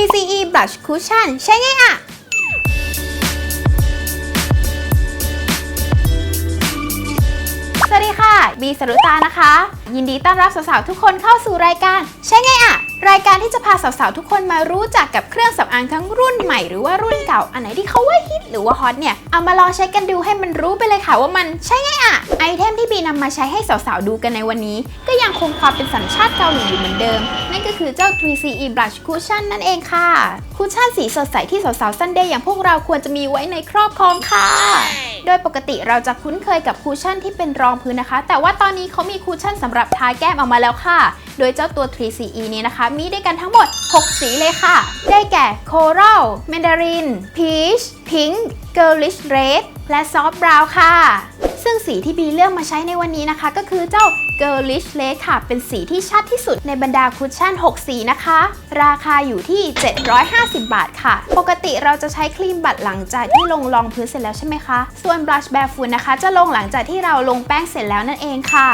3CE Blush Cushion ใช้ไงอะ บีสรุตานะคะ ยินดีต้อนรับสาวๆทุกคนเข้าสู่รายการ ใช่ไงอะรายการที่จะพาสาวๆทุกคนมารู้จักกับเครื่องสำอางทั้งรุ่นใหม่หรือว่ารุ่นเก่า อันไหนที่เขาว่าฮิตหรือว่าฮอตเนี่ย เอามาลองใช้กันดูให้มันรู้ไปเลยค่ะว่ามันใช่ไงอะไอเทมที่บีนำมาใช้ให้สาวๆดูกันในวันนี้ ก็ยังคงความเป็นสัญชาติเกาหลีอยู่เหมือนเดิม นั่นก็คือเจ้า 3CE Blush Cushion นั่นเองค่ะ คุชชั่นสีสดใสที่สาวๆซันเดย์อย่างพวกเราควรจะมีไว้ในครอบครองค่ะ โดยปกติเราจะคุ้นเคยกับคูชั่นที่เป็นรองพื้นนะคะ แต่ว่าตอนนี้เขามีคูชั่นสำหรับทาแก้มออกมาแล้วค่ะ โดยเจ้าตัว 3CE นี้นะคะ มีด้วยกันทั้งหมด 6 สีเลยค่ะ ได้แก่ Coral Mandarin Peach Pink Girlish Red และซอฟต์บราวน์ค่ะ ซึ่งสีที่บีเลือกมาใช้ในวันนี้นะคะ ก็คือเจ้า Girlish Red ค่ะ เป็นสีที่ชัดที่สุดในบรรดาคุชชั่น 6 สีนะคะ ราคาอยู่ที่ 750 บาทค่ะ ปกติเราจะใช้ครีมบัตรหลังจากที่ลงรองพื้นเสร็จแล้วใช่ไหมคะ ส่วน Blush Barefoot นะคะ จะลงหลังจากที่เราลงแป้งเสร็จแล้วนั่นเองค่ะ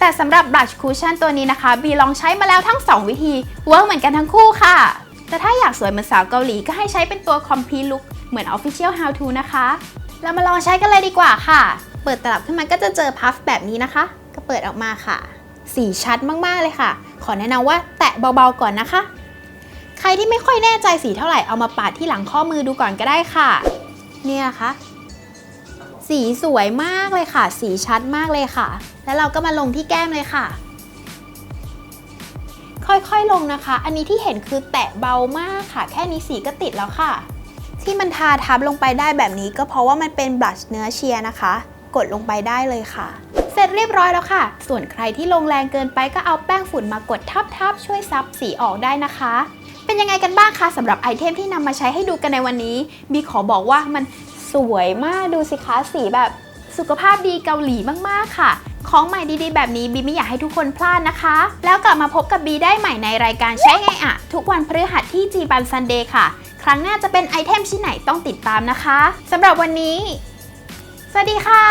แต่สำหรับ Blush Cushion ตัวนี้นะคะ บีลองใช้มาแล้วทั้ง 2 วิธีเวิร์กเหมือนกันทั้งคู่ค่ะ แต่ถ้าอยากสวยเหมือนสาวเกาหลีก็ให้ใช้เป็นตัว Complete Look เหมือน Official How To นะคะ เรามาลองใช้กันเลยดีกว่าค่ะ เปิดตลับขึ้นมาก็จะเจอพัฟแบบนี้นะคะ ก็เปิดออกมาค่ะ สีชัดมากๆเลยค่ะ ขอแนะนำว่าแตะเบาๆก่อนนะคะ ใครที่ไม่ค่อยแน่ใจสีเท่าไหร่เอามาปาดที่หลังข้อมือดูก่อนก็ได้ค่ะ เนี่ยนะคะสีสวยมากเลยค่ะ สีชัดมากเลยค่ะ แล้วเราก็มาลงที่แก้มเลยค่ะค่อยๆ ลงนะคะ อันนี้ที่เห็นคือแตะเบามากค่ะ แค่นี้สีก็ติดแล้วค่ะ ที่มันทาทับลงไปได้แบบนี้ก็เพราะว่ามันเป็นบลัชเนื้อเชียร์นะคะ กดลงไปได้เลยค่ะ เสร็จเรียบร้อยแล้วค่ะ ส่วนใครที่ลงแรงเกินไปก็เอาแป้งฝุ่นมากดทับๆช่วยซับสีออกได้นะคะ เป็นยังไงกันบ้างคะสำหรับไอเทมที่นำมาใช้ให้ดูกันในวันนี้บีขอบอกว่ามันสวยมากดูสิคะสีแบบสุขภาพดีเกาหลีมากๆค่ะ ของใหม่ดีๆ แบบนี้บีไม่อยากให้ทุกคนพลาดนะคะ แล้วกลับมาพบกับบีได้ใหม่ในรายการใช้ไงอะ ทุกวันพฤหัสที่จีบันซันเดย์ค่ะ ครั้งหน้าจะเป็นไอเทมชิ้นไหนต้องติดตามนะคะสำหรับวันนี้ สวัสดีค่ะ